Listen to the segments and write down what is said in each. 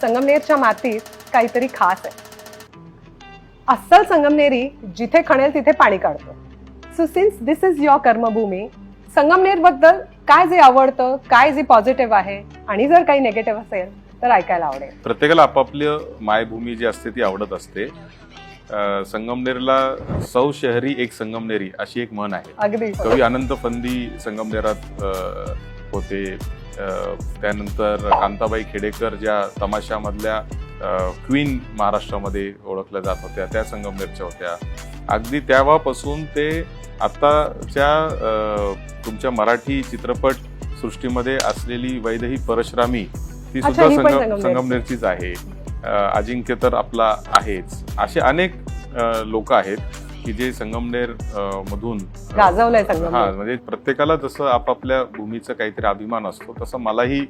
संगमनेरच्या मातीत काहीतरी खास आहे. अस्सल संगमनेरी जिथे खणेल तिथे पाणी काढतो. So since this is your कर्मभूमी संगमनेरबद्दल काय जे आवडतं काय जे पॉझिटिव्ह आहे आणि जर काही निगेटिव्ह असेल तर ऐकायला आवडेल. प्रत्येकाला आपापली मायभूमी जी असते ती आवडत असते. संगमनेरला सौ शहरी एक संगमनेरी अशी एक म्हण आहे. अगदी. कवी अनंत फंदी संगमनेरात होते. त्यानंतर कांताबाई खेडेकर ज्या तमाशामधल्या क्वीन महाराष्ट्रामध्ये ओळखल्या जात होत्या त्या संगमनेरच्या होत्या. अगदी तेव्हापासून ते आताच्या अं, तुमच्या मराठी चित्रपट सृष्टीमध्ये असलेली वैदही परशुरामी ती सुद्धा संगम संगमनेरची. संगमनेरचीच आहे. अजिंक्य तर आपला आहेच. असे अनेक लोक आहेत. की जे संगमनेर मधून गाजवलंय हा म्हणजे प्रत्येकाला जसं आपापल्या भूमीचा काहीतरी अभिमान असतो तसं मलाही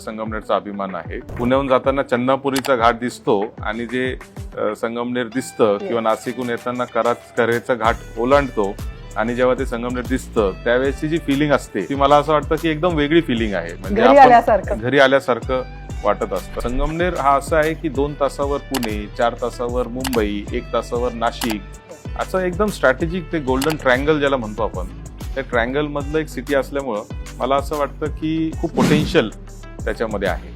संगमनेरचा अभिमान आहे. पुण्याहून जाताना चन्नापुरीचा घाट दिसतो आणि जे संगमनेर दिसतं किंवा नाशिकहून येताना करा करेचा घाट ओलांडतो आणि जेव्हा ते संगमनेर दिसतं त्यावेळेची जी फिलिंग असते ती मला असं वाटतं की एकदम वेगळी फिलिंग आहे. म्हणजे आपण घरी आल्यासारखं वाटत असतं. संगमनेर हा असा आहे की दोन तासावर पुणे चार तासावर मुंबई एक तासावर नाशिक असं एकदम स्ट्रॅटेजिक ते गोल्डन ट्रँगल ज्याला म्हणतो आपण त्या ट्रँगलमधलं मधलं एक सिटी असल्यामुळं मला असं वाटतं की खूप पोटेन्शियल त्याच्यामध्ये आहे.